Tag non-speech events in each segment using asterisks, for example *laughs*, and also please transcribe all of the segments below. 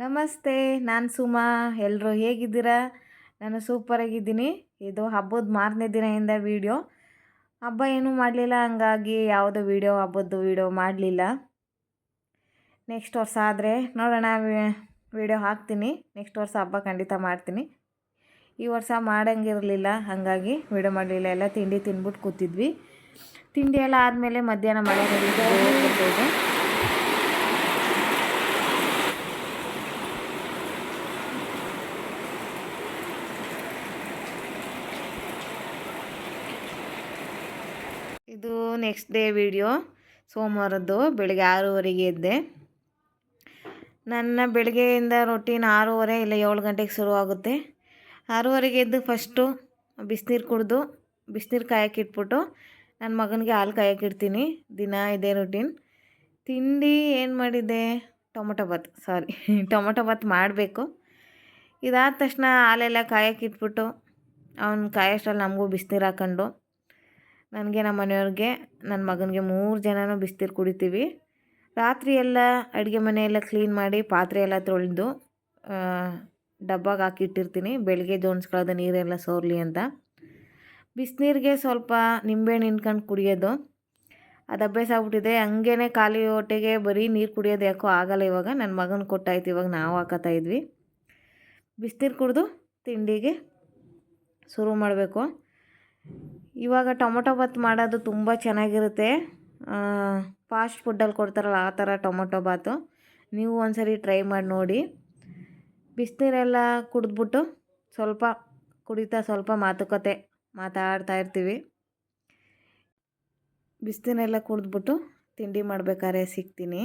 ನಮಸ್ತೆ, ನಾನು ಸುಮಾ. ಎಲ್ಲರೂ ಹೇಗಿದ್ದೀರಾ? ನಾನು ಸೂಪರಾಗಿದ್ದೀನಿ. ಇದು ಹಬ್ಬದ ಮಾರನೇ ದಿನದಿಂದ ವೀಡಿಯೋ. ಹಬ್ಬ ಏನೂ ಮಾಡಲಿಲ್ಲ, ಹಂಗಾಗಿ ಯಾವುದೋ ವೀಡಿಯೋ, ಹಬ್ಬದ್ದು ವೀಡಿಯೋ ಮಾಡಲಿಲ್ಲ. ನೆಕ್ಸ್ಟ್ ವರ್ಷ ಆದರೆ ನೋಡೋಣ ವೀಡಿಯೋ ಹಾಕ್ತೀನಿ. ನೆಕ್ಸ್ಟ್ ವರ್ಷ ಹಬ್ಬ ಖಂಡಿತ ಮಾಡ್ತೀನಿ. ಈ ವರ್ಷ ಮಾಡೋಂಗಿರಲಿಲ್ಲ, ಹಾಗಾಗಿ ವೀಡಿಯೋ ಮಾಡಲಿಲ್ಲ. ಎಲ್ಲ ತಿಂಡಿ ತಿಂದ್ಬಿಟ್ಟು ಕೂತಿದ್ವಿ. ತಿಂಡಿ ಎಲ್ಲ ಆದಮೇಲೆ ಮಧ್ಯಾಹ್ನ ಮಳೆ ಬರ್ತಾಯಿದೆ ಇದು ನೆಕ್ಸ್ಟ್ ಡೇ ವಿಡಿಯೋ ಸೋಮವಾರದ್ದು ಬೆಳಗ್ಗೆ ಆರೂವರೆಗೆ ಇದ್ದೆ. ನನ್ನ ಬೆಳಗ್ಗೆಯಿಂದ ರೊಟೀನ್ ಆರೂವರೆ ಇಲ್ಲ ಏಳು ಗಂಟೆಗೆ ಶುರುವಾಗುತ್ತೆ ಆರೂವರೆಗೆ ಎದ್ದು ಫಸ್ಟು ಬಿಸಿನೀರು ಕುಡಿದು, ಬಿಸಿನೀರು ಕಾಯಕ್ಕೆ ಇಟ್ಬಿಟ್ಟು ನನ್ನ ಮಗನಿಗೆ ಹಾಲು ಕಾಯಕ್ಕೆ ಇಡ್ತೀನಿ. ದಿನ ಇದೇ ರೊಟೀನ್ ತಿಂಡಿ ಏನು ಮಾಡಿದ್ದೆ? Tomato bath sorry *laughs* tomato bath ಮಾಡಬೇಕು. ಇದಾದ ತಕ್ಷಣ ಹಾಲೆಲ್ಲ ಕಾಯಕ್ಕೆ ಇಟ್ಬಿಟ್ಟು, ಅವ್ನು ಕಾಯೋಷ್ಟ್ರಲ್ಲಿ ನಮಗೂ ಬಿಸಿನೀರು ಹಾಕ್ಕೊಂಡು ನನಗೆ ನಮ್ಮ ಮನೆಯವ್ರಿಗೆ, ನನ್ನ ಮಗನಿಗೆ ಮೂರು ಜನನೂ ಬಿಸ್ನೀರು ಕುಡಿತೀವಿ. ರಾತ್ರಿ ಎಲ್ಲ ಅಡುಗೆ ಮನೆಯೆಲ್ಲ ಕ್ಲೀನ್ ಮಾಡಿ ಪಾತ್ರೆ ಎಲ್ಲ ತೊಳೆದು ಡಬ್ಬಾಗೆ ಹಾಕಿಟ್ಟಿರ್ತೀನಿ. ಬೆಳಗ್ಗೆ ಜೋಣಿಸ್ಕೊಳ್ಳೋದು ನೀರೆಲ್ಲ ಸೋರ್ಲಿ ಅಂತ. ಬಿಸಿನೀರಿಗೆ ಸ್ವಲ್ಪ ನಿಂಬೆಹಣ್ಣು ಹಿಂಡ್ಕೊಂಡು ಕುಡಿಯೋದು. ಅದು ಅಭ್ಯಾಸ ಆಗ್ಬಿಟ್ಟಿದೆ. ಹಂಗೇ ಖಾಲಿ ಹೊಟ್ಟೆಗೆ ಬರೀ ನೀರು ಕುಡಿಯೋದು ಯಾಕೋ ಆಗಲ್ಲ ಇವಾಗ. ನನ್ನ ಮಗನ ಕೊಟ್ಟಾಯ್ತು, ಇವಾಗ ನಾವು ಹಾಕೋತಾ ಇದ್ವಿ. ಬಿಸಿನೀರು ಕುಡಿದು ತಿಂಡಿಗೆ ಶುರು ಮಾಡಬೇಕು. ಇವಾಗ ಟೊಮೊಟೊ ಬಾತ್ ಮಾಡೋದು ತುಂಬ ಚೆನ್ನಾಗಿರುತ್ತೆ. ಫಾಸ್ಟ್ ಫುಡ್ಡಲ್ಲಿ ಕೊಡ್ತಾರಲ್ಲ ಆ ಥರ ಟೊಮೊಟೊ ಬಾತು ನೀವು ಒಂದ್ಸರಿ ಟ್ರೈ ಮಾಡಿ ನೋಡಿ. ಬಿಸಿನೀರೆಲ್ಲ ಕುಡಿದ್ಬಿಟ್ಟು ಸ್ವಲ್ಪ ಕುಡಿತಾ ಸ್ವಲ್ಪ ಮಾತುಕತೆ ಮಾತಾಡ್ತಾ ಇರ್ತೀವಿ. ಬಿಸಿನೀರೆಲ್ಲ ಕುಡಿದ್ಬಿಟ್ಟು ತಿಂಡಿ ಮಾಡಬೇಕಾದ್ರೆ ಸಿಗ್ತೀನಿ.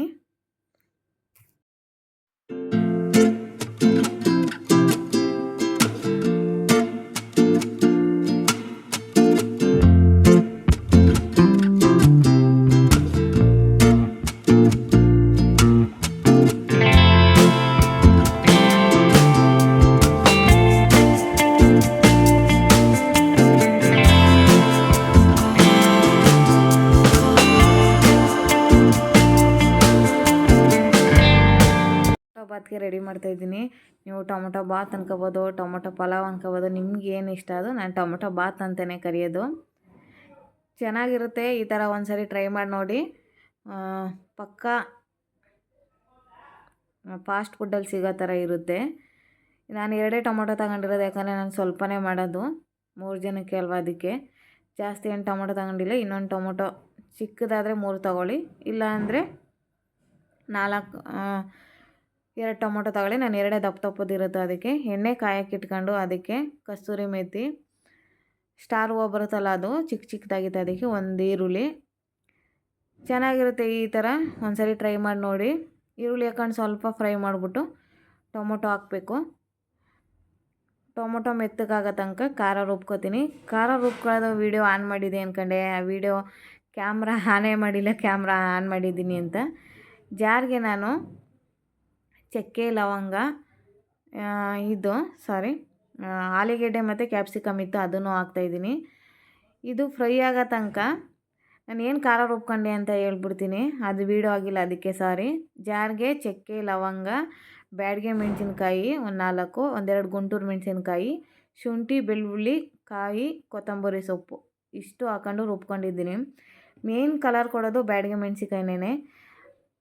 ಬಾತ್ಗೆ ರೆಡಿ ಮಾಡ್ತಾ ಇದ್ದೀನಿ. ನೀವು ಟೊಮೊಟೊ ಬಾತ್ ಅನ್ಕೋಬೋದು, ಟೊಮೊಟೊ ಪಲಾವ್ ಅನ್ಕೋಬೋದು, ನಿಮ್ಗೆ ಏನು ಇಷ್ಟ ಅದು ನಾನು ಟೊಮೊಟೊ ಬಾತ್ ಅಂತಲೇ ಕರೆಯೋದು. ಚೆನ್ನಾಗಿರುತ್ತೆ ಈ ಥರ ಒಂದು ಸರಿ ಟ್ರೈ ಮಾಡಿ ನೋಡಿ. ಪಕ್ಕ ಫಾಸ್ಟ್ ಫುಡ್ಡಲ್ಲಿ ಸಿಗೋ ಥರ ಇರುತ್ತೆ. ನಾನು ಎರಡೇ ಟೊಮೊಟೊ ತಗೊಂಡಿರೋದು ಯಾಕಂದರೆ ನಾನು ಸ್ವಲ್ಪನೇ ಮಾಡೋದು, ಮೂರು ಜನಕ್ಕೆ ಅಲ್ವಾ ಅದಕ್ಕೆ. ಜಾಸ್ತಿ ಏನು ಟೊಮೊಟೊ ತಗೊಂಡಿಲ್ಲ, ಇನ್ನೊಂದು ಟೊಮೊಟೊ ಚಿಕ್ಕದಾದರೆ ಮೂರು ತಗೊಳ್ಳಿ ಇಲ್ಲ ಅಂದರೆ ನಾಲ್ಕು ಎರಡು ಟೊಮೊಟೊ ತಗೊಳ್ಳಿ. ನಾನು ಎರಡೇ ದಪ್ಪ ದಪ್ಪದಿರುತ್ತೆ ಅದಕ್ಕೆ. ಎಣ್ಣೆ ಕಾಯಕ್ಕೆ ಇಟ್ಕೊಂಡು ಅದಕ್ಕೆ ಕಸ್ತೂರಿ ಮೆಥಿ ಸ್ಟಾರ್ ಹೂವು ಬರುತ್ತಲ್ಲ ಅದು ಚಿಕ್ಕ ಚಿಕ್ಕದಾಗಿತ್ತು ಅದಕ್ಕೆ ಒಂದು ಈರುಳ್ಳಿ. ಚೆನ್ನಾಗಿರುತ್ತೆ ಈ ಥರ ಒಂದ್ಸರಿ ಟ್ರೈ ಮಾಡಿ ನೋಡಿ. ಈರುಳ್ಳಿ ಹಾಕೊಂಡು ಸ್ವಲ್ಪ ಫ್ರೈ ಮಾಡಿಬಿಟ್ಟು ಟೊಮೊಟೊ ಹಾಕಬೇಕು. ಟೊಮೊಟೊ ಮೆತ್ತಗಾಗೋ ತನಕ ಖಾರ ರುಬ್ಕೋತೀನಿ. ಖಾರ ರುಬ್ಕೊಳ್ಳೋದು ವೀಡಿಯೋ ಆನ್ ಮಾಡಿದೆ ಅಂದ್ಕೊಂಡೆ ಆ ವೀಡಿಯೋ ಕ್ಯಾಮ್ರಾ ಆನೇ ಮಾಡಿಲ್ಲ, ಕ್ಯಾಮ್ರಾ ಆನ್ ಮಾಡಿದ್ದೀನಿ ಅಂತ. ಜಾರಿಗೆ ನಾನು ಚಕ್ಕೆ ಲವಂಗ ಇದು ಸಾರಿ ಆಲೂಗೆಡ್ಡೆ ಮತ್ತು ಕ್ಯಾಪ್ಸಿಕಮ್ ಇತ್ತು, ಅದನ್ನು ಹಾಕ್ತಾಯಿದ್ದೀನಿ ಇದು ಫ್ರೈ ಆಗೋ ತನಕ ನಾನು ಏನು ಖಾರ ರುಬ್ಕೊಂಡೆ ಅಂತ ಹೇಳ್ಬಿಡ್ತೀನಿ. ಅದು ವೀಡಿಯೋ ಆಗಿಲ್ಲ ಅದಕ್ಕೆ ಸಾರಿ ಜಾರಿಗೆ ಚಕ್ಕೆ, ಲವಂಗ, ಬ್ಯಾಡಿಗೆ ಮೆಣಸಿನ್ಕಾಯಿ ಒಂದು ನಾಲ್ಕು, ಒಂದೆರಡು ಗುಂಟೂರು ಮೆಣಸಿನ್ಕಾಯಿ, ಶುಂಠಿ, ಬೆಳ್ಳುಳ್ಳಿ, ಕಾಯಿ, ಕೊತ್ತಂಬರಿ ಸೊಪ್ಪು. ಇಷ್ಟು ಹಾಕೊಂಡು ರುಬ್ಕೊಂಡಿದ್ದೀನಿ. ಮೇನ್ ಕಲರ್ ಕೊಡೋದು ಬ್ಯಾಡಿಗೆ ಮೆಣಸಿನ್ಕಾಯಿನೇ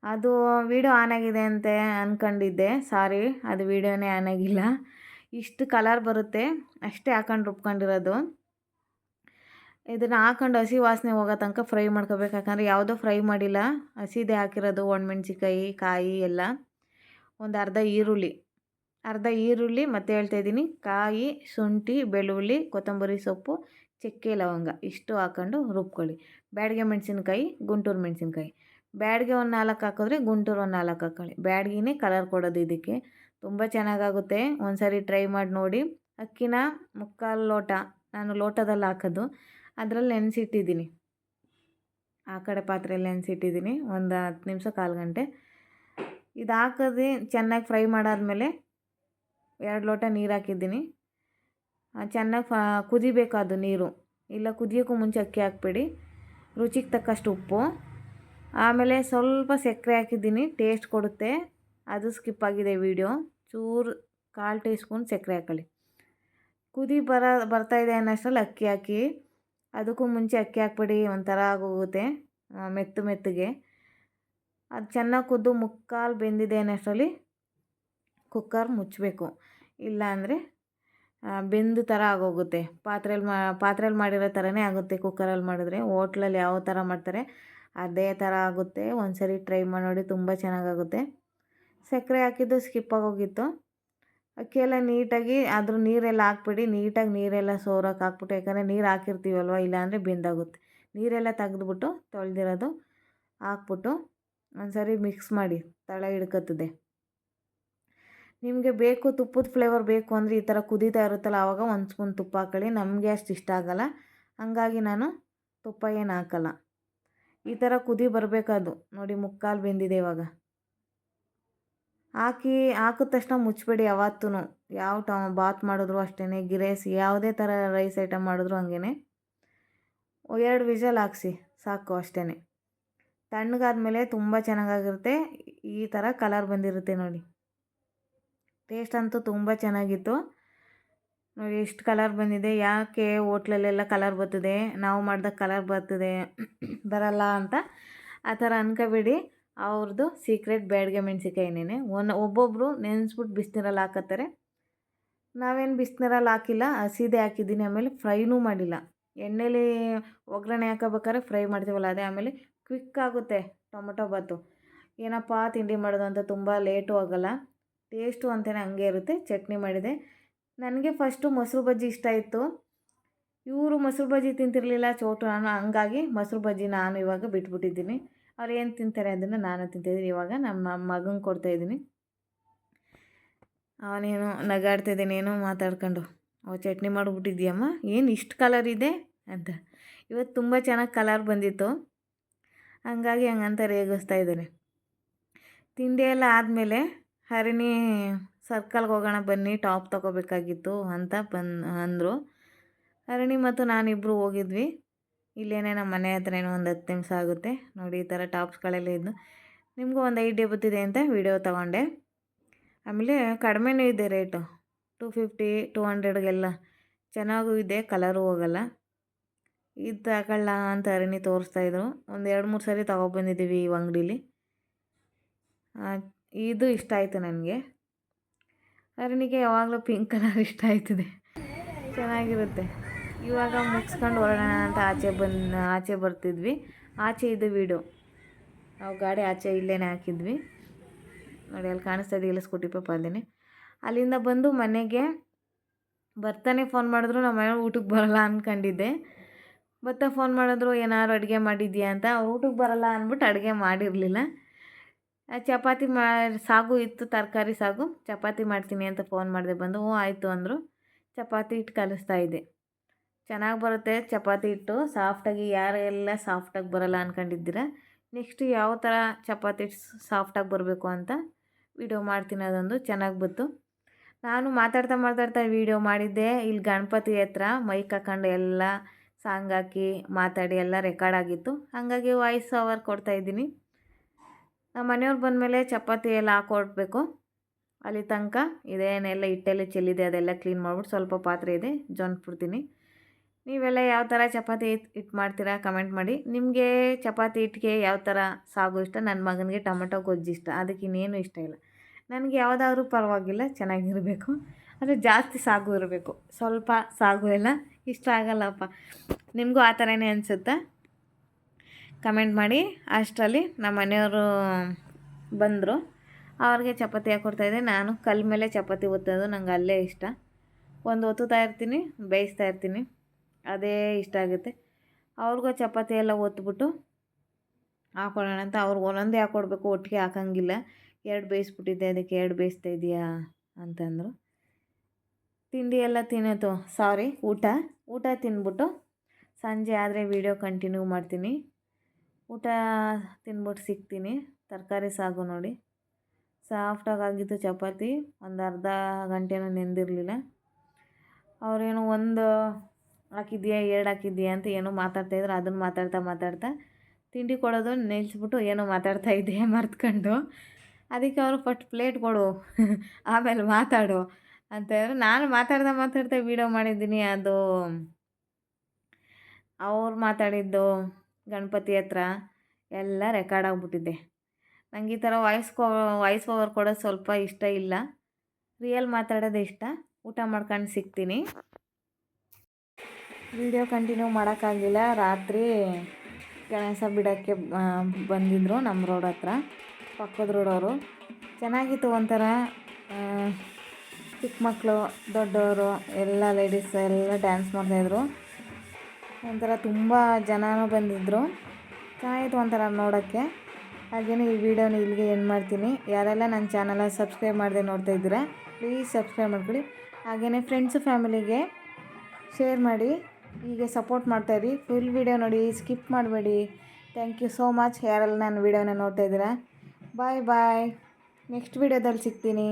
ಅದು ವೀಡಿಯೋ ಆನ್ ಆಗಿದೆ ಅಂತ ಅಂದ್ಕೊಂಡಿದ್ದೆ ಸಾರಿ, ಅದು ವೀಡಿಯೋನೇ ಆನ್ ಆಗಿಲ್ಲ. ಇಷ್ಟು ಕಲರ್ ಬರುತ್ತೆ. ಅಷ್ಟೇ ಹಾಕೊಂಡು ರುಬ್ಕೊಂಡಿರೋದು. ಇದನ್ನು ಹಾಕೊಂಡು ಹಸಿ ವಾಸನೆ ಹೋಗೋ ತನಕ ಫ್ರೈ ಮಾಡ್ಕೋಬೇಕು. ಯಾಕಂದರೆ ಯಾವುದೋ ಫ್ರೈ ಮಾಡಿಲ್ಲ. ಹಸಿದೇ ಹಾಕಿರೋದು ಒಣಮೆಣ್ಸಿಕಾಯಿ ಕಾಯಿ ಎಲ್ಲ. ಒಂದು ಅರ್ಧ ಈರುಳ್ಳಿ. ಅರ್ಧ ಈರುಳ್ಳಿ ಮತ್ತೆ ಹೇಳ್ತಾ ಇದ್ದೀನಿ. ಕಾಯಿ, ಶುಂಠಿ, ಬೆಳ್ಳುಳ್ಳಿ, ಕೊತ್ತಂಬರಿ ಸೊಪ್ಪು, ಚಕ್ಕೆ, ಲವಂಗ. ಇಷ್ಟು ಹಾಕೊಂಡು ರುಬ್ಕೊಳ್ಳಿ. ಬ್ಯಾಡಿಗೆ ಮೆಣಸಿನ್ಕಾಯಿ, ಗುಂಟೂರು ಮೆಣಸಿನ್ಕಾಯಿ. ಬ್ಯಾಡ್ಗೆ ಒಂದು ನಾಲ್ಕು ಹಾಕಿದ್ರೆ ಗುಂಟೂರು ಒಂದು ನಾಲ್ಕು ಹಾಕೊಳ್ಳಿ. ಬ್ಯಾಡ್ಗಿನೇ ಕಲರ್ ಕೊಡೋದು ಇದಕ್ಕೆ. ತುಂಬ ಚೆನ್ನಾಗಾಗುತ್ತೆ. ಒಂದು ಸಾರಿ ಟ್ರೈ ಮಾಡಿ ನೋಡಿ. ಅಕ್ಕಿನ ಮುಕ್ಕಾಲು ಲೋಟ, ನಾನು ಲೋಟದಲ್ಲಿ ಹಾಕೋದು. ಅದರಲ್ಲಿ ನೆನೆಸಿಟ್ಟಿದ್ದೀನಿ. ಆ ಕಡೆ ಪಾತ್ರೆಯಲ್ಲಿ ನೆನೆಸಿಟ್ಟಿದ್ದೀನಿ. ಒಂದು ಹತ್ತು ನಿಮಿಷ ಕಾಲು ಗಂಟೆ. ಇದು ಹಾಕೋದು ಚೆನ್ನಾಗಿ ಫ್ರೈ ಮಾಡಾದಮೇಲೆ ಎರಡು ಲೋಟ ನೀರು ಹಾಕಿದ್ದೀನಿ. ಚೆನ್ನಾಗಿ ಫ, ಕುದಿಬೇಕು ಅದು ನೀರು. ಇಲ್ಲ ಕುದಿಯೋಕ್ಕೂ ಮುಂಚೆ ಅಕ್ಕಿ ಹಾಕ್ಬೇಡಿ. ರುಚಿಗೆ ತಕ್ಕಷ್ಟು ಉಪ್ಪು. ಆಮೇಲೆ ಸ್ವಲ್ಪ ಸಕ್ಕರೆ ಹಾಕಿದ್ದೀನಿ ಟೇಸ್ಟ್ ಕೊಡುತ್ತೆ. ಅದು ಸ್ಕಿಪ್ ಆಗಿದೆ ವಿಡಿಯೋ ಚೂರು ಕಾಲು ಟೀ ಸ್ಪೂನ್ ಸಕ್ಕರೆ ಹಾಕೊಳ್ಳಿ. ಕುದಿ ಬರ ಬರ್ತಾಯಿದೆ ಅನ್ನೋಷ್ಟರಲ್ಲಿ ಅಕ್ಕಿ ಹಾಕಿ. ಅದಕ್ಕೂ ಮುಂಚೆ ಅಕ್ಕಿ ಹಾಕ್ಬಿಡಿ, ಒಂಥರ ಆಗೋಗುತ್ತೆ ಮೆತ್ತು ಮೆತ್ತಗೆ. ಅದು ಚೆನ್ನಾಗಿ ಕುದ್ದು ಮುಕ್ಕಾಲು ಬೆಂದಿದೆ ಅನ್ನೋಷ್ಟರಲ್ಲಿ ಕುಕ್ಕರ್ ಮುಚ್ಚಬೇಕು. ಇಲ್ಲ ಅಂದರೆ ಬೆಂದು ಥರ ಆಗೋಗುತ್ತೆ. ಪಾತ್ರೆಯಲ್ಲಿ ಮಾ ಪಾತ್ರೆಯಲ್ಲಿ ಮಾಡಿರೋ ಥರನೇ ಆಗುತ್ತೆ ಕುಕ್ಕರಲ್ಲಿ ಮಾಡಿದ್ರೆ. ಹೋಟ್ಲಲ್ಲಿ ಯಾವ ಥರ ಮಾಡ್ತಾರೆ ಅದೇ ಥರ ಆಗುತ್ತೆ. ಒಂದ್ಸರಿ ಟ್ರೈ ಮಾಡಿ ನೋಡಿ ತುಂಬ ಚೆನ್ನಾಗಾಗುತ್ತೆ. ಸಕ್ಕರೆ ಹಾಕಿದ್ದು ಸ್ಕಿಪ್ ಆಗೋಗಿತ್ತು. ಎಲ್ಲ ನೀಟಾಗಿ ಅದ್ರ ನೀರೆಲ್ಲ ಹಾಕ್ಬಿಡಿ. ನೀಟಾಗಿ ನೀರೆಲ್ಲ ಸೋರೋಕೆ ಹಾಕ್ಬಿಟ್ಟು, ಯಾಕಂದರೆ ನೀರು ಹಾಕಿರ್ತೀವಲ್ವ? ಇಲ್ಲಾಂದರೆ ಬೆಂದಾಗುತ್ತೆ. ನೀರೆಲ್ಲ ತೆಗೆದುಬಿಟ್ಟು ತೊಳೆದಿರೋದು ಹಾಕ್ಬಿಟ್ಟು ಒಂದ್ಸರಿ ಮಿಕ್ಸ್ ಮಾಡಿ. ತಳ ಹಿಡ್ಕತ್ತದೆ. ನಿಮಗೆ ಬೇಕು ತುಪ್ಪದ ಫ್ಲೇವರ್ ಬೇಕು ಅಂದರೆ ಈ ಥರ ಕುದೀತಾ ಇರುತ್ತಲ್ಲ ಆವಾಗ ಒಂದು ಸ್ಪೂನ್ ತುಪ್ಪ ಹಾಕೊಳ್ಳಿ. ನಮಗೆ ಅಷ್ಟು ಇಷ್ಟ ಆಗೋಲ್ಲ. ಹಾಗಾಗಿ ನಾನು ತುಪ್ಪ ಏನು ಹಾಕಲ್ಲ. ಈ ಥರ ಕುದಿ ಬರಬೇಕದು. ನೋಡಿ ಮುಕ್ಕಾಲು ಬೆಂದಿದೆ ಇವಾಗ. ಹಾಕಿ, ಹಾಕಿದ ತಕ್ಷಣ ಮುಚ್ಚಬೇಡಿ ಯಾವತ್ತೂ ಯಾವ ಟ, ಬಾತ್ ಮಾಡಿದ್ರು ಅಷ್ಟೇ ಗಿರೇಸ್, ಯಾವುದೇ ಥರ ರೈಸ್ ಐಟಮ್ ಮಾಡಿದ್ರು ಹಂಗೇ ಎರಡು ವಿಷಲ್ ಹಾಕ್ಸಿ, ಸಾಕು ಅಷ್ಟೇ ತಣ್ಣಗಾದ್ಮೇಲೆ ತುಂಬ ಚೆನ್ನಾಗಾಗಿರುತ್ತೆ. ಈ ಥರ ಕಲರ್ ಬಂದಿರುತ್ತೆ ನೋಡಿ. ಟೇಸ್ಟ್ ಅಂತೂ ತುಂಬ ಚೆನ್ನಾಗಿತ್ತು. ನೋಡಿ ಎಷ್ಟು ಕಲರ್ ಬಂದಿದೆ. ಯಾಕೆ ಹೋಟ್ಲಲ್ಲೆಲ್ಲ ಕಲರ್ ಬರ್ತದೆ? ನಾವು ಮಾಡಿದಾಗ ಕಲರ್ ಬರ್ತದೆ, ಬರಲ್ಲ ಅಂತ ಆ ಥರ ಅನ್ಕೋಬೇಡಿ. ಅವ್ರದ್ದು ಸೀಕ್ರೆಟ್ ಬ್ಯಾಡ್ಗೆ ಮೆಣಸಿಕಾಯಿನೇ ಒನ್ ಒಬ್ಬೊಬ್ಬರು ನೆನೆಸ್ಬಿಟ್ಟು ಬಿಸಿನೀರಲ್ಲಿ ಹಾಕತ್ತಾರೆ. ನಾವೇನು ಬಿಸಿನೀರಲ್ಲಿ ಹಾಕಿಲ್ಲ, ಹಸಿದೇ ಹಾಕಿದ್ದೀನಿ. ಆಮೇಲೆ ಫ್ರೈನೂ ಮಾಡಿಲ್ಲ. ಎಣ್ಣೆಲಿ ಒಗ್ಗರಣೆ ಹಾಕೋಬೇಕಾದ್ರೆ ಫ್ರೈ ಮಾಡ್ತೀವಲ್ಲ, ಅದೇ ಆಮೇಲೆ ಕ್ವಿಕ್ ಆಗುತ್ತೆ ಟೊಮೊಟೊ ಬಾತು. ಏನಪ್ಪ ತಿಂಡಿ ಮಾಡೋದು ಅಂತ ತುಂಬ ಲೇಟು ಆಗೋಲ್ಲ. ಟೇಸ್ಟು ಅಂತಲೇ ಹಂಗೆ ಇರುತ್ತೆ. ಚಟ್ನಿ ಮಾಡಿದೆ. ನನಗೆ ಫಸ್ಟು ಮೊಸರು ಬಜ್ಜಿ ಇಷ್ಟ ಇತ್ತು. ಇವರು ಮೊಸರು ಬಜ್ಜಿ ತಿಂತಿರಲಿಲ್ಲ ಚೋಟು ನಾನು, ಹಂಗಾಗಿ ಮೊಸರು ಬಜ್ಜಿ ನಾನು ಇವಾಗ ಬಿಟ್ಬಿಟ್ಟಿದ್ದೀನಿ. ಅವ್ರು ಏನು ತಿಂತಾರೆ ಅದನ್ನು ನಾನು ತಿಂತಿದ್ದೀನಿ, ಇವಾಗ ನಮ್ಮ ಮಗಂಗೆ ಕೊಡ್ತಾಯಿದ್ದೀನಿ ಅವನೇನು ನಗಾಡ್ತಿದ್ದೀನಿ ಏನೋ ಮಾತಾಡ್ಕೊಂಡು. ಅವ ಚಟ್ನಿ ಮಾಡಿಬಿಟ್ಟಿದ್ಯಮ್ಮ ಏನು ಇಷ್ಟು ಕಲರ್ ಇದೆ ಅಂತ. ಇವತ್ತು ತುಂಬ ಚೆನ್ನಾಗಿ ಕಲರ್ ಬಂದಿತ್ತು. ಹಂಗಾಗಿ ಹಂಗಂತ ರೇಗಿಸ್ತಾ ಇದ್ದಾನೆ. ತಿಂಡಿ ಎಲ್ಲ ಆದಮೇಲೆ ಹರಿಣಿ ಸರ್ಕಲ್ಗೆ ಹೋಗೋಣ ಬನ್ನಿ, ಟಾಪ್ ತೊಗೋಬೇಕಾಗಿತ್ತು ಅಂತ ಬನ್, ಅಂದರು. ಅರಣಿ ಮತ್ತು ನಾನಿಬ್ಬರು ಹೋಗಿದ್ವಿ. ಇಲ್ಲೇನೇ ನಮ್ಮ ಮನೆ ಹತ್ರನೇ ಒಂದು ಹತ್ತು ನಿಮಿಷ ಆಗುತ್ತೆ. ನೋಡಿ, ಈ ಥರ ಟಾಪ್ಸ್ಗಳೆಲ್ಲ ಇದ್ದು ನಿಮಗೂ ಒಂದು ಐಡಿಯಾ ಬತ್ತಿದೆ ಅಂತ ವಿಡಿಯೋ ತೊಗೊಂಡೆ. ಆಮೇಲೆ ಕಡಿಮೆನೂ ಇದೆ ರೇಟು. ಟೂ ಫಿಫ್ಟಿ, ಟು ಹಂಡ್ರೆಡ್ಗೆಲ್ಲ. ಚೆನ್ನಾಗೂ ಇದೆ, ಕಲರು ಹೋಗಲ್ಲ. ಇದು ತಗೊಳ್ಳ ಅಂತ ಅರಣಿ ತೋರಿಸ್ತಾಯಿದ್ರು ಒಂದು ಎರಡು ಮೂರು ಸರಿ ತೊಗೊಬಂದಿದ್ದೀವಿ ಈ ಅಂಗಡೀಲಿ. ಇದು ಇಷ್ಟ ಆಯಿತು ನನಗೆ. ಅರಣಿಗೆ ಯಾವಾಗಲೂ ಪಿಂಕ್ ಕಲರ್ ಇಷ್ಟ ಆಯ್ತದೆ. ಚೆನ್ನಾಗಿರುತ್ತೆ. ಇವಾಗ ಮುಗಿಸ್ಕೊಂಡು ಹೊರಡೋಣ ಅಂತ ಆಚೆ ಬಂದ, ಆಚೆ ಬರ್ತಿದ್ವಿ. ಆಚೆ ಇದು ವೀಡು. ನಾವು ಗಾಡಿ ಆಚೆ ಇಲ್ಲೇ ಹಾಕಿದ್ವಿ. ನೋಡಿ, ಅಲ್ಲಿ ಕಾಣಿಸ್ತಾ ಇದೆಯಲ್ಲ ಸ್ಕೂಟಿ ಪಾಪ ಅಲ್ಲೇ ಅಲ್ಲಿಂದ ಬಂದು ಮನೆಗೆ ಬರ್ತಾನೆ ಫೋನ್ ಮಾಡಿದ್ರು, ನಮ್ಮ ಮನೆ ಊಟಕ್ಕೆ ಬರೋಲ್ಲ ಅಂದ್ಕೊಂಡಿದ್ದೆ ಬರ್ತಾ ಫೋನ್ ಮಾಡಿದ್ರು, ಏನಾದ್ರು ಅಡುಗೆ ಮಾಡಿದ್ಯಾ ಅಂತ. ಊಟಕ್ಕೆ ಬರೋಲ್ಲ ಅಂದ್ಬಿಟ್ಟು ಅಡುಗೆ ಮಾಡಿರಲಿಲ್ಲ. ಚಪಾತಿ ಮಾ ಸಾಗು ಇತ್ತು, ತರಕಾರಿ ಸಾಗು. ಚಪಾತಿ ಮಾಡ್ತೀನಿ ಅಂತ ಫೋನ್ ಮಾಡಿದೆ, ಬಂದು, ಹ್ಞೂ, ಆಯಿತು, ಅಂದರು. ಚಪಾತಿ ಹಿಟ್ಟು ಕಲಿಸ್ತಾ ಇದ್ದೆ. ಚೆನ್ನಾಗಿ ಬರುತ್ತೆ ಚಪಾತಿ ಹಿಟ್ಟು ಸಾಫ್ಟಾಗಿ ಯಾರೆಲ್ಲ ಸಾಫ್ಟಾಗಿ ಬರಲ್ಲ ಅಂದ್ಕೊಂಡಿದ್ದೀರ ನೆಕ್ಸ್ಟ್ ಯಾವ ಥರ ಚಪಾತಿ ಸಾಫ್ಟಾಗಿ ಬರಬೇಕು ಅಂತ ವಿಡಿಯೋ ಮಾಡ್ತೀನಿ ಅದೊಂದು. ಚೆನ್ನಾಗಿ ಬಂತು. ನಾನು ಮಾತಾಡ್ತಾ ಮಾತಾಡ್ತಾ ವಿಡಿಯೋ ಮಾಡಿದ್ದೆ. ಇಲ್ಲಿ ಗಣಪತಿ ಹತ್ರ ಮೈಕ್ ಹಾಕೊಂಡು ಎಲ್ಲ ಸಾಂಗ್ ಹಾಕಿ ಮಾತಾಡಿ ಎಲ್ಲ ರೆಕಾರ್ಡ್ ಆಗಿತ್ತು. ಹಾಗಾಗಿ ವಾಯ್ಸ್ ಓವರ್ ಕೊಡ್ತಾಯಿದ್ದೀನಿ ನಮ್ಮ ಮನೆಯವ್ರು ಬಂದಮೇಲೆ ಚಪಾತಿ ಎಲ್ಲ ಹಾಕೊಡ್ಬೇಕು ಅಲ್ಲಿ ತನಕ ಇದೇನೆಲ್ಲ ಹಿಟ್ಟೆಲ್ಲ ಚೆಲ್ಲಿದೆ, ಅದೆಲ್ಲ ಕ್ಲೀನ್ ಮಾಡ್ಬಿಟ್ಟು ಸ್ವಲ್ಪ ಪಾತ್ರೆ ಇದೆ ಬಿಡ್ತೀನಿ. ನೀವೆಲ್ಲ ಯಾವ ಥರ ಚಪಾತಿ ಹಿಟ್ಟು ಮಾಡ್ತೀರಾ ಕಮೆಂಟ್ ಮಾಡಿ. ನಿಮಗೆ ಚಪಾತಿ ಹಿಟ್ಟಿಗೆ ಯಾವ ಥರ ಸಾಗು ಇಷ್ಟ? ನನ್ನ ಮಗನಿಗೆ ಟೊಮೆಟೊ ಗೊಜ್ಜು ಇಷ್ಟ, ಅದಕ್ಕೆ ಇನ್ನೇನು ಇಷ್ಟ ಇಲ್ಲ. ನನಗೆ ಯಾವುದಾದ್ರೂ ಪರವಾಗಿಲ್ಲ, ಚೆನ್ನಾಗಿರಬೇಕು. ಆದರೆ ಜಾಸ್ತಿ ಸಾಗು ಇರಬೇಕು. ಸ್ವಲ್ಪ ಸಾಗು ಎಲ್ಲ ಇಷ್ಟ ಆಗಲ್ಲಪ್ಪ. ನಿಮಗೂ ಆ ಥರನೇ ಅನಿಸುತ್ತಾ? ಕಮೆಂಟ್ ಮಾಡಿ. ಅಷ್ಟರಲ್ಲಿ ನಮ್ಮ ಮನೆಯವರು ಬಂದರು. ಅವ್ರಿಗೆ ಚಪಾತಿ ಹಾಕ್ಕೊಡ್ತಾಯಿದ್ದೆ ನಾನು ಕಲ್ಲ ಮೇಲೆ ಚಪಾತಿ ಒತ್ತೋದು ನಂಗೆ ಅಲ್ಲೇ ಇಷ್ಟ. ಒಂದು ಒತ್ತುತ್ತಾ ಇರ್ತೀನಿ, ಬೇಯಿಸ್ತಾ ಇರ್ತೀನಿ. ಅದೇ ಇಷ್ಟ ಆಗುತ್ತೆ. ಅವ್ರಿಗೂ ಚಪಾತಿ ಎಲ್ಲ ಒತ್ಬಿಟ್ಟು ಹಾಕ್ಕೊಳ್ಳೋಣ ಅಂತ ಅವ್ರಿಗೆ ಒಂದೊಂದೇ ಹಾಕ್ಕೊಡ್ಬೇಕು ಒಟ್ಟಿಗೆ ಹಾಕೋಂಗಿಲ್ಲ. ಎರಡು ಬೇಯಿಸ್ಬಿಟ್ಟಿದ್ದೆ, ಅದಕ್ಕೆ ಎರಡು ಬೇಯಿಸ್ತಾ ಇದೆಯಾ ಅಂತಂದರು. ತಿಂಡಿ ಎಲ್ಲ ತಿನ್ನೋದು, ಸಾರಿ, ಊಟ. ಊಟ ತಿಂದ್ಬಿಟ್ಟು ಸಂಜೆ ಆದರೆ ವೀಡಿಯೋ ಕಂಟಿನ್ಯೂ ಮಾಡ್ತೀನಿ. ಊಟ ತಿಂದ್ಬಿಟ್ಟು ಸಿಗ್ತೀನಿ. ತರಕಾರಿ ಸಾಗು ನೋಡಿ. ಸಾಫ್ಟಾಗಿ ಆಗಿತ್ತು ಚಪಾತಿ. ಒಂದು ಅರ್ಧ ಗಂಟೆನೂ ನೆಂದಿರಲಿಲ್ಲ. ಅವರೇನು ಒಂದು ಹಾಕಿದ್ಯಾ, ಎರಡು ಹಾಕಿದ್ಯಾ ಅಂತ ಏನೋ ಮಾತಾಡ್ತಾಯಿದ್ರು ಅದನ್ನು ಮಾತಾಡ್ತಾ ಮಾತಾಡ್ತಾ ತಿಂಡಿ ಕೊಡೋದು ನಿಲ್ಲಿಸ್ಬಿಟ್ಟು ಏನೋ ಮಾತಾಡ್ತಾ ಇದ್ದೆ *laughs* ಮರ್ತ್ಕೊಂಡು. ಅದಕ್ಕೆ ಅವರು ಫಸ್ಟ್ ಪ್ಲೇಟ್ ಕೊಡು. *laughs* ಆಮೇಲೆ ಮಾತಾಡು ಅಂತ ಹೇಳಿದ್ರು ನಾನು ಮಾತಾಡ್ತಾ ಮಾತಾಡ್ತಾ ವೀಡಿಯೋ ಮಾಡಿದ್ದೀನಿ. ಅದು ಅವ್ರು ಮಾತಾಡಿದ್ದು ಗಣಪತಿ ಹತ್ರ ಎಲ್ಲ ರೆಕಾರ್ಡ್ ಆಗಿಬಿಟ್ಟಿದೆ. ನಂಗೆ ಈ ಥರ ವಾಯ್ಸ್ ಕೋ ವಾಯ್ಸ್ ಓವರ್ ಕೊಡೋದು ಸ್ವಲ್ಪ ಇಷ್ಟ ಇಲ್ಲ. ರಿಯಲ್ ಮಾತಾಡೋದು ಇಷ್ಟ. ಊಟ ಮಾಡ್ಕೊಂಡು ಸಿಗ್ತೀನಿ. ವಿಡಿಯೋ ಕಂಟಿನ್ಯೂ ಮಾಡೋಕ್ಕಾಗಲಿಲ್ಲ ರಾತ್ರಿ ಗಣೇಶ ಬಿಡೋಕ್ಕೆ ಬಂದಿದ್ದರು ನಮ್ಮ ರೋಡ್ ಹತ್ರ, ಪಕ್ಕದ ರೋಡವರು ಚೆನ್ನಾಗಿತ್ತು ಒಂಥರ ಚಿಕ್ಕ ಮಕ್ಕಳು ದೊಡ್ಡವರು ಎಲ್ಲ ಲೇಡೀಸ್ ಎಲ್ಲ ಡ್ಯಾನ್ಸ್ ಮಾಡ್ತಾಯಿದ್ರು ಒಂಥರ ತುಂಬ ಜನನೂ ಬಂದಿದ್ದರು ಚೆನ್ನಾಗಿತ್ತು ಒಂಥರ ನೋಡೋಕ್ಕೆ. ಹಾಗೆಯೇ ಈ ವಿಡಿಯೋನ ಇಲ್ಲಿಗೆ ಎಂಡ್ ಮಾಡ್ತೀನಿ. ಯಾರೆಲ್ಲ ನನ್ನ ಚಾನಲ ಸಬ್ಸ್ಕ್ರೈಬ್ ಮಾಡದೆ ನೋಡ್ತಾ ಇದ್ದೀರಾ ಪ್ಲೀಸ್ ಸಬ್ಸ್ಕ್ರೈಬ್ ಮಾಡ್ಕೊಳ್ಳಿ. ಹಾಗೆಯೇ ಫ್ರೆಂಡ್ಸು ಫ್ಯಾಮಿಲಿಗೆ ಶೇರ್ ಮಾಡಿ. ಹೀಗೆ ಸಪೋರ್ಟ್ ಮಾಡ್ತಾಯಿರಿ ಫುಲ್ ವಿಡಿಯೋ ನೋಡಿ ಸ್ಕಿಪ್ ಮಾಡಬೇಡಿ. ಥ್ಯಾಂಕ್ ಯು ಸೋ ಮಚ್ ಯಾರೆಲ್ಲ ನನ್ನ ವೀಡಿಯೋನ ನೋಡ್ತಾ ಇದ್ದೀರಾ ಬಾಯ್ ಬಾಯ್ ನೆಕ್ಸ್ಟ್ ವಿಡಿಯೋದಲ್ಲಿ ಸಿಗ್ತೀನಿ.